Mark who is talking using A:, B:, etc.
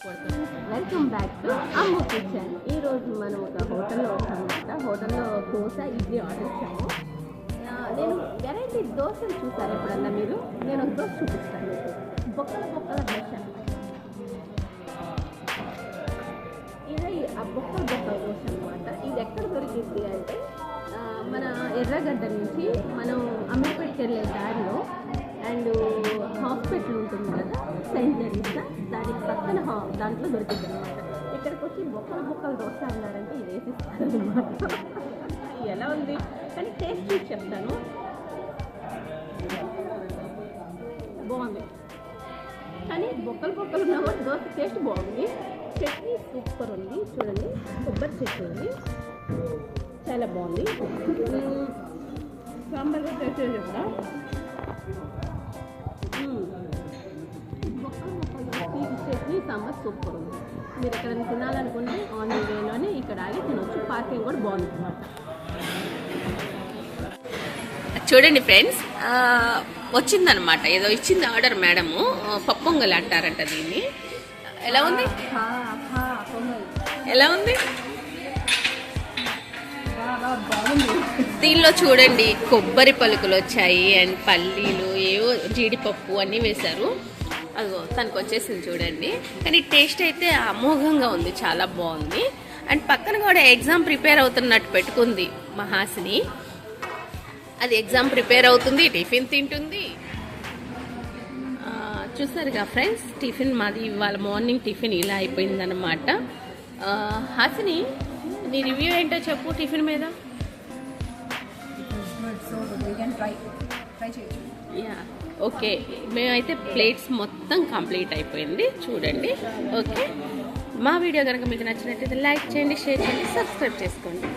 A: Welcome back to Ammu kitchen ఈరోజు మనం ఒక హోటల్లో వచ్చామన్నమాట హోటల్లో దోశ ఇడ్లీ ఆర్డర్ ఇచ్చాము. నేను వెరైటీ దోశలు చూసారు ఎప్పుడన్నా మీరు? నేను ఒక దోశ చూపిస్తాను మీకు. బొక్కల బొక్కల దోశ. ఇది ఆ బొక్కల బొక్కల దోశ అనమాట ఇది ఎక్కడ దొరికింది అంటే మన ఎర్రగడ్డ నుంచి మనం సైజ్ అనమాట దానికి పక్కన దాంట్లో దొరికింది అనమాట ఇక్కడికి వచ్చి బొక్కలు బొక్కలు దోశ అన్నారంటే ఇది వేసిస్తారు అనమాట ఎలా ఉంది? కానీ టేస్ట్ చూసి చెప్తాను. బాగుంది. కానీ బొక్కలు బొక్కలు ఉన్న కూడా దోశ టేస్ట్ బాగుంది. చట్నీ సూపర్ ఉంది. చూడండి. కొబ్బరి చట్నీ ఉంది. చాలా బాగుంది. సాంబార్ కూడా టేస్ట్ చెప్తా. ఈ సాంబార్ సూపర్ ఉంది. మీరు ఎక్కడైనా తినాలనుకుంటే ఆన్ ది వేలోనే ఇక్కడ ఆగి తినొచ్చు. పార్కింగ్ కూడా బాగుంది.
B: చూడండి ఫ్రెండ్స్ వచ్చిందనమాట ఏదో ఇచ్చింది ఆర్డర్ మేడము. పప్పొంగల్ అంటారంట దీన్ని. ఎలా ఉంది? ఎలా ఉంది? దీనిలో చూడండి కొబ్బరి పలుకులు వచ్చాయి అండ్ పల్లీలు ఏవో జీడిపప్పు అన్నీ వేశారు. అదిగో తనకు వచ్చేసింది చూడండి. కానీ టేస్ట్ అయితే అమోఘంగా ఉంది చాలా బాగుంది. అండ్ పక్కన కూడా ఎగ్జామ్ ప్రిపేర్ అవుతున్నట్టు పెట్టుకుంది మహాసిని. అది ఎగ్జామ్ ప్రిపేర్ అవుతుంది టిఫిన్ తింటుంది. చూసారుగా ఫ్రెండ్స్ టిఫిన్ మాది ఇవాళ మార్నింగ్ టిఫిన్ ఇలా అయిపోయిందనమాట హాసిని నీ రివ్యూ ఏంటో చెప్పు టిఫిన్ మీద.
C: ట్రై చేయొచ్చు.
B: యా ఓకే మేమైతే ప్లేట్స్ మొత్తం కంప్లీట్ అయిపోయింది. చూడండి. ఓకే మా వీడియో కనుక మీకు నచ్చినట్టయితే లైక్ చేయండి షేర్ చేయండి సబ్స్క్రైబ్ చేసుకోండి.